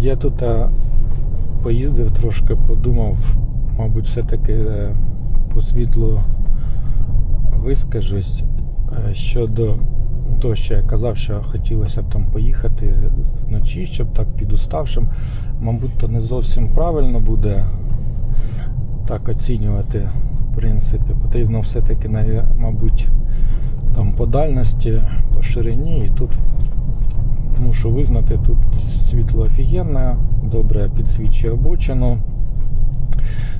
Я тут поїздив трошки, подумав, мабуть, все-таки е, по світлу вискажусь е, щодо того, що я казав, що хотілося б там поїхати вночі, щоб так під уставшим. Мабуть, то не зовсім правильно буде так оцінювати. В принципі, потрібно все-таки, мабуть, там по дальності, по ширині. І тут мушу визнати, тут світло офігенне, добре підсвічує обочину.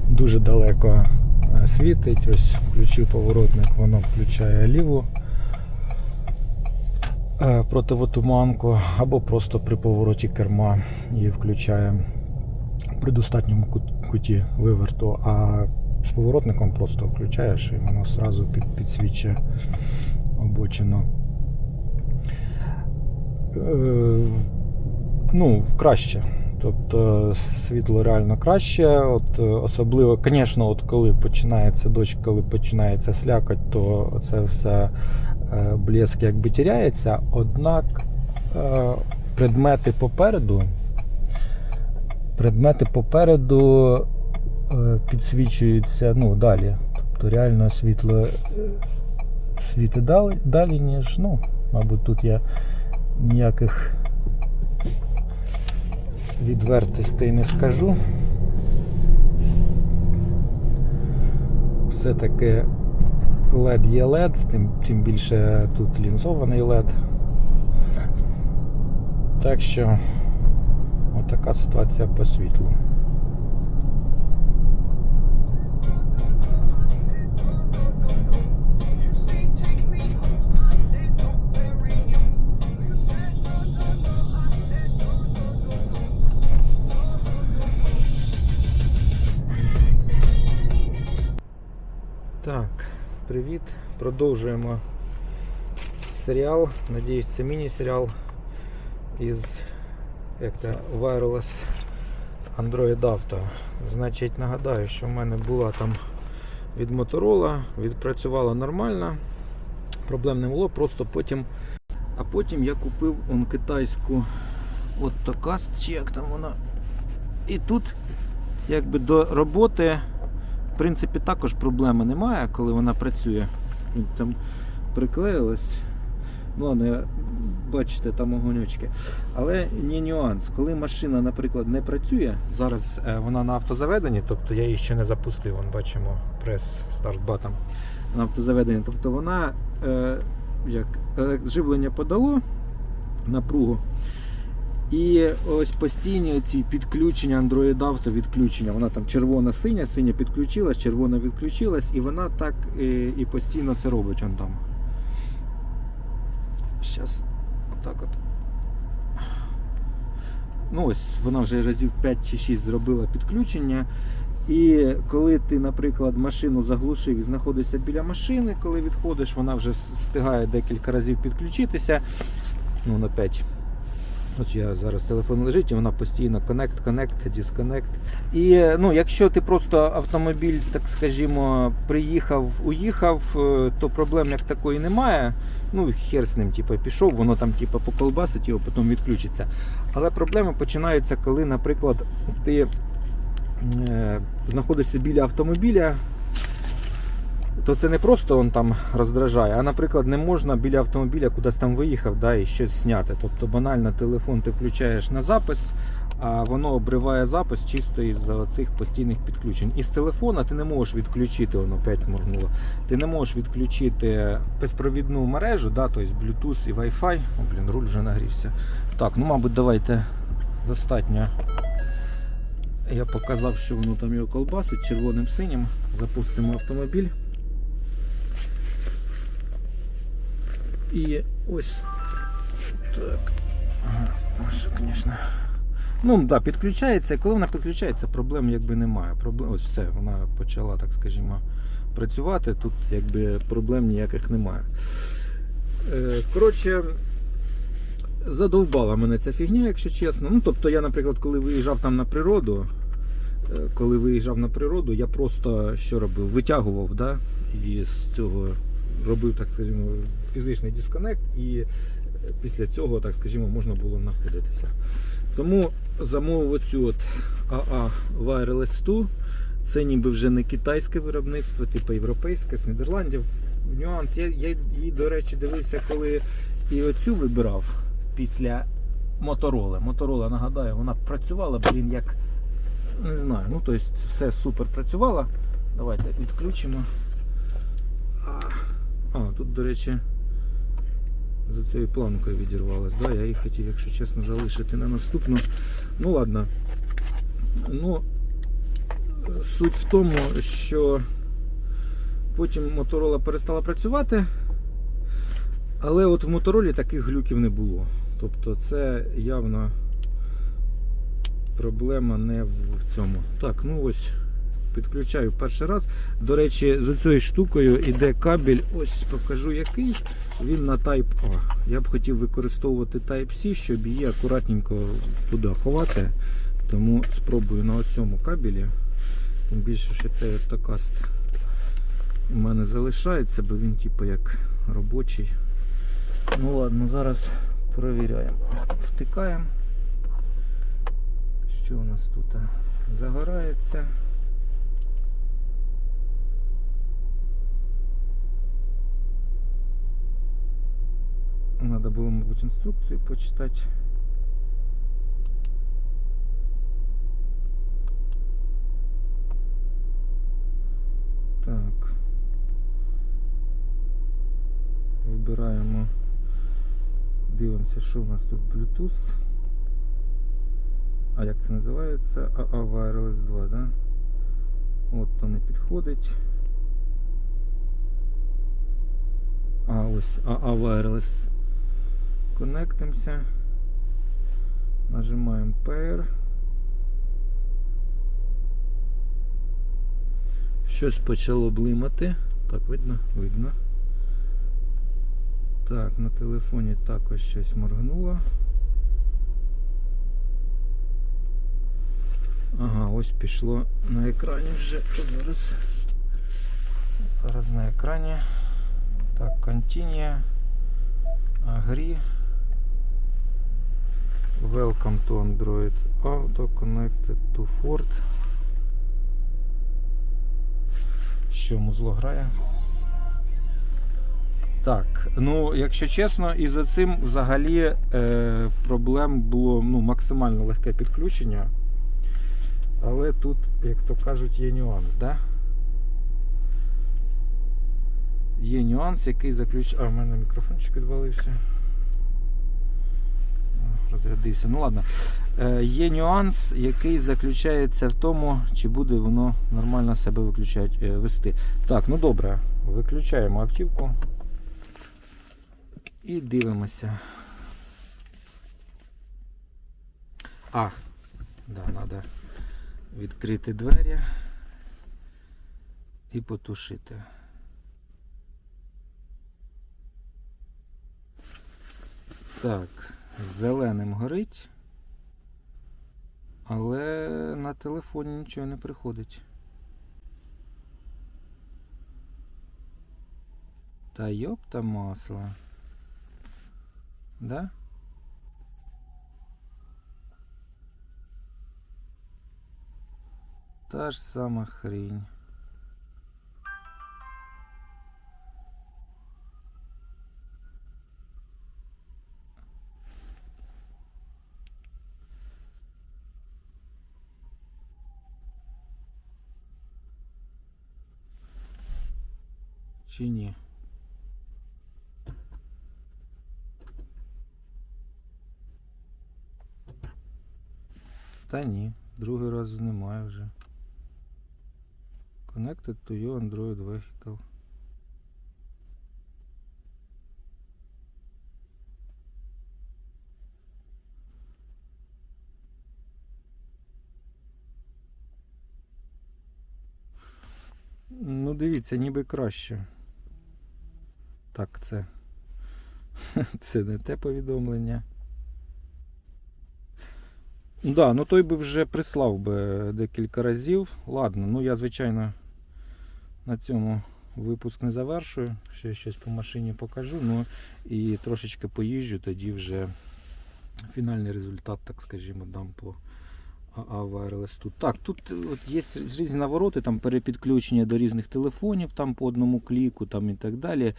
Дуже далеко е, світить. Ось включив поворотник, воно включає ліву е, противотуманку, або просто при повороті керма її включає при достатньому куті виверту, а з поворотником просто включаєш і воно одразу підсвічує обочину. Е, ну, краще. Тобто світло реально краще. От, е, особливо, звісно, от коли починається дощ, коли починається слякоть, то це все е, блеск якби тіряється. Однак предмети попереду, предмети попереду підсвічуються ну, далі. Тобто реально світло світить далі, далі, ніж, ну, мабуть, тут я ніяких відвертостей не скажу. Все-таки LED є LED, тим, тим більше тут лінзований LED. Так що отака ситуація по світлу. Продовжуємо серіал. Надіюсь, це міні-серіал із як то, Wireless Android Auto. Значить, нагадаю, що в мене була там від Motorola, відпрацювала нормально, проблем не було, просто потім. А потім я купив он китайську от Tokast, чи як там вона. І тут якби до роботи в принципі, також проблеми немає, коли вона працює. Там приклеїлась. Ну, ладно, бачите, там огоньочки. Але є нюанс. Коли машина, наприклад, не працює, зараз е, вона на автозаведенні, тобто я її ще не запустив, Вон, бачимо прес старт батом на автозаведенні. Тобто вона е, як е, живлення подало напругу. І ось постійні ці підключення Android Auto, відключення. Вона там червона синя, підключилась, червона відключилась, і вона так і, і постійно це робить. Он там. Зараз отак от. Ну ось вона вже разів 5 чи 6 зробила підключення. І коли ти, наприклад, машину заглушив і знаходишся біля машини, коли відходиш, вона вже встигає декілька разів підключитися. Ну, на 5. Ось я зараз телефон лежить і вона постійно connect, connect, disconnect. І ну, якщо ти просто автомобіль, так скажімо, приїхав, уїхав, е, то проблем як такої немає. Ну, хер з ним, типу, пішов, воно там типу, поколбасить його, потім відключиться. Але проблеми починаються, коли, наприклад, ти е, знаходишся біля автомобіля. То це не просто он там роздражає, а, наприклад, не можна біля автомобіля кудись там виїхав да, і щось зняти. Тобто банально телефон ти включаєш на запис, а воно обриває запис чисто із-за цих постійних підключень. Із телефона ти не можеш відключити, воно 5 моргнуло. Ти не можеш відключити безпровідну мережу, да, тобто Bluetooth і Wi-Fi. О, блін, руль вже нагрівся. Так, ну мабуть, давайте достатньо. Я показав, що воно там його колбасить червоним синім. Запустимо автомобіль. І ось так. Ага, Маша, звісно. Ну, так, да, підключається. Коли вона підключається, проблем якби немає. Проблем, ось все, вона почала, так скажімо, працювати. Тут якби проблем ніяких немає. Е, коротше, задовбала мене ця фігня, якщо чесно. Ну, тобто я, наприклад, коли виїжджав там на природу, е, коли виїжджав на природу, я просто що робив? Витягував, да? І з цього робив, так скажімо, фізичний дисконект і е, після цього, так скажімо, можна було знаходитися. Тому замовив оцю от AA Wireless 2. Це ніби вже не китайське виробництво, типу європейське з Нідерландів. Нюанс. Я, я її, до речі, дивився, коли і оцю вибирав після Мотороли. Моторола, нагадаю, вона працювала, блін, як. Не знаю, ну тобто все супер працювало. Давайте відключимо. А, тут, до речі, за цією планкою відірвалась. Да? Я її хотів, якщо чесно, залишити на наступну. Ну ладно. Ну, суть в тому, що потім Motorola перестала працювати, але от в Моторолі таких глюків не було. Тобто це явно проблема не в цьому. Так, ну ось підключаю перший раз. До речі, з цією штукою йде кабель, ось покажу який. Він на Type A. Я б хотів використовувати Type-C, щоб її акуратненько туди ховати. Тому спробую на цьому кабелі. Тим більше, що цей автокаст у мене залишається, бо він типу як робочий. Ну ладно, зараз перевіряємо. Втикаємо. Що у нас тут? Загорається. Надо було, мабуть, інструкцію почитати. Так. Вибираємо. Дивимося, що у нас тут Bluetooth. А як це називається? AA Wireless 2, да? От то не підходить. А, ось AA Wireless. Коннектимося. Нажимаємо Pair. Щось почало блимати. Так, видно? Видно. Так, на телефоні також щось моргнуло. Ага, ось пішло на екрані вже. Зараз. Зараз на екрані. Так, Continue. Agree. Welcome to Android Auto Connected to Ford. Що музло грає? Так, ну якщо чесно, і за цим взагалі е, проблем було ну, максимально легке підключення. Але тут, як то кажуть, є нюанс, да? Є нюанс, який заключає. А, в мене мікрофончик відвалився. А, Розрядився. Ну ладно. Е, є нюанс, який заключається в тому, чи буде воно нормально себе виключати, е, вести. Так, ну добре, виключаємо автівку. І дивимося. А, да, треба відкрити двері і потушити. Так, зеленим горить, але на телефоні нічого не приходить. Та йопта масло. Да? Та ж сама хрень. Чи ні? Та ні, другий раз немає вже. Connected to your Android vehicle. Ну, дивіться, ніби краще. Так, це. Це не те повідомлення. Да, ну той би вже прислав би декілька разів. Ладно, ну я, звичайно, на цьому випуск не завершую. Ще щось по машині покажу. Ну і трошечки поїжджу, тоді вже фінальний результат, так скажімо, дам по тут. Так, тут от є різні навороти, там перепідключення до різних телефонів, там по одному кліку там і так далі.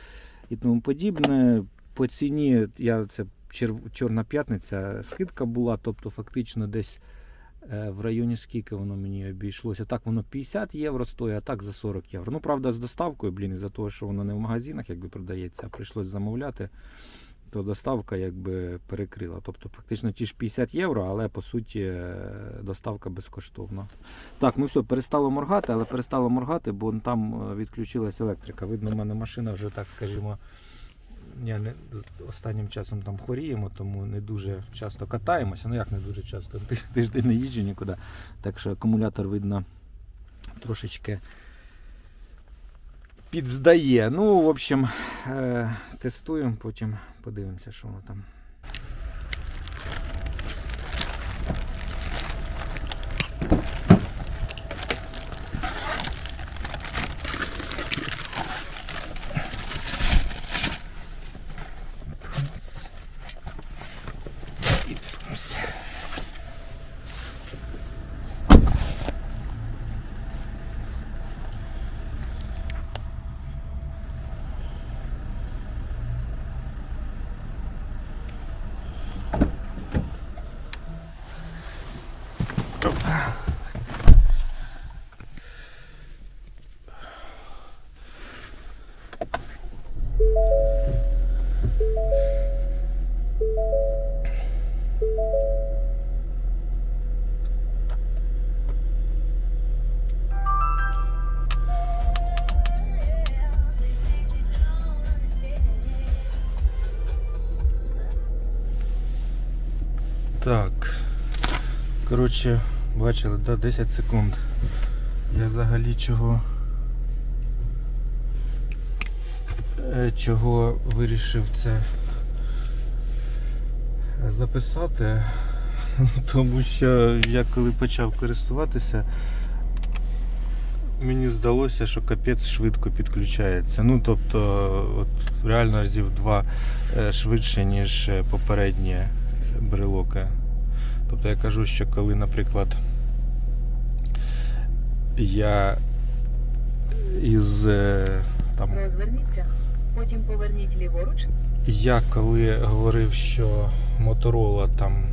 І тому подібне. По ціні я це Чорна п'ятниця скидка була, тобто фактично десь е, в районі скільки воно мені обійшлося. Так воно 50 євро стоїть, а так за 40 євро. Ну, правда, з доставкою, блін, із-за того, що воно не в магазинах якби продається, а прийшлось замовляти, то доставка якби перекрила. Тобто фактично ті ж 50 євро, але по суті е, доставка безкоштовна. Так, ну все, перестало моргати, але перестало моргати, бо там е, відключилась електрика. Видно, в мене машина вже так, скажімо. Я не останнім часом там хворіємо, тому не дуже часто катаємося. Ну як не дуже часто, тиждень не їжджу нікуди. Так що акумулятор видно трошечки підздає. Ну, в общем, е, тестуємо, потім подивимося, що воно там. Так. Коротше, бачили, да, 10 секунд. Я взагалі чого. е, Чого вирішив це записати. Тому що я коли почав користуватися, мені здалося, що капець швидко підключається. Ну тобто, от реально разів два е, швидше, ніж е, попереднє брелоки. Тобто я кажу, що коли, наприклад, я із е, там Розверніться, потім поверніть ліворуч я коли говорив, що Motorola там,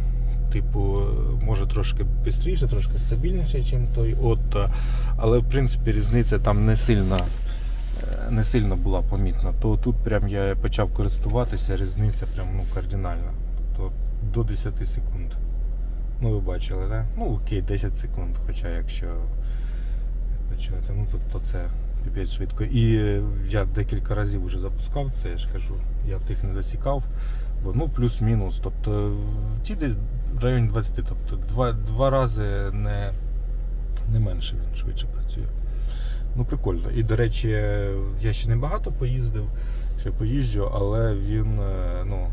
типу, може трошки швидше, трошки стабільніше, ніж той Otto, але в принципі різниця там не сильно, е, не сильно була помітна. То тут прям я почав користуватися, різниця прям ну, кардинальна. До 10 секунд. Ну ви бачили, так? Да? Ну окей, 10 секунд, хоча якщо почати, ну тобто це піпець швидко. І я декілька разів вже запускав це, я ж кажу, я в тих не засікав, бо ну плюс-мінус. Тобто ті десь в районі 20, тобто два, два рази не, не менше він швидше працює. Ну прикольно. І до речі, я ще не багато поїздив, ще поїжджу, але він, е, ну,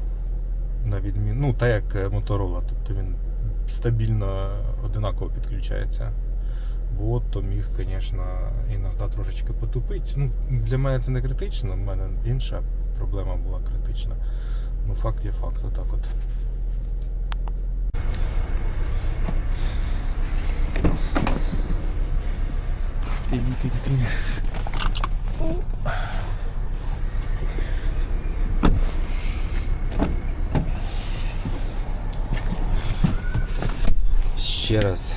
на відміну, ну, так як е, Motorola, тобто він стабільно одинаково підключається. Бо то міг, звісно, іноді трошечки потупити. Ну, для мене це не критично, в мене інша проблема була критична. Ну, факт є факт, отак от. Ще раз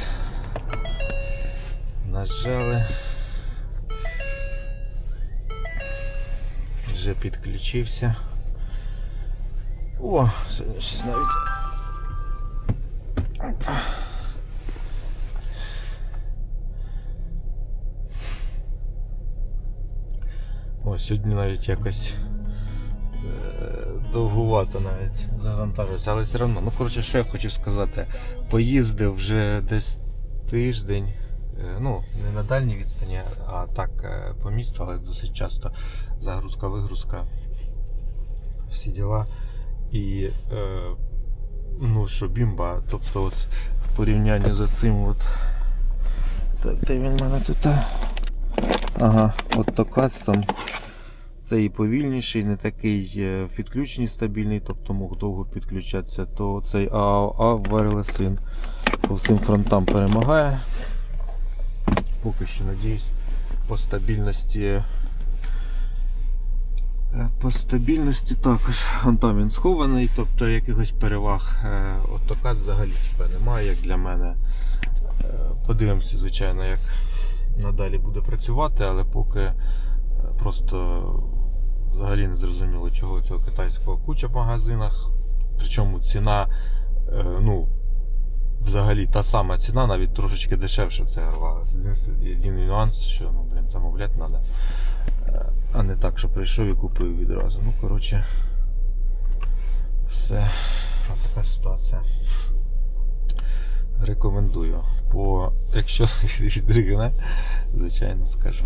нажали. Вже підключився. О, щось навіть. О, сьогодні навіть якось довгувато навіть завантажився, але все одно. Ну, коротше, що я хочу сказати. Поїздив вже десь тиждень. Е, Ну, не на дальній відстані, а так е, по місту, але досить часто загрузка-вигрузка. Всі діла. І е, ну що, бімба. Тобто от в порівнянні з цим от. Так, де він мене тут? Ага, от то кастом. Це і повільніший, не такий е, в підключенні стабільний, тобто мог довго підключатися, то цей Wireless In по всім фронтам перемагає. Поки що надіюсь по стабільності. е, По стабільності також. Вон там він схований, тобто якихось переваг е, от така взагалі типу, немає, як для мене. Подивимося, звичайно, як надалі буде працювати, але поки просто взагалі не зрозуміло, чого цього китайського куча в магазинах. Причому ціна, е, ну, взагалі та сама ціна, навіть трошечки дешевше це рвалося. Єдиний- нюанс, що ну, блін, замовляти треба. А не так, що прийшов і купив відразу. Ну, коротше, все. Ось така ситуація. Рекомендую. Бо якщо відригне, звичайно скажу.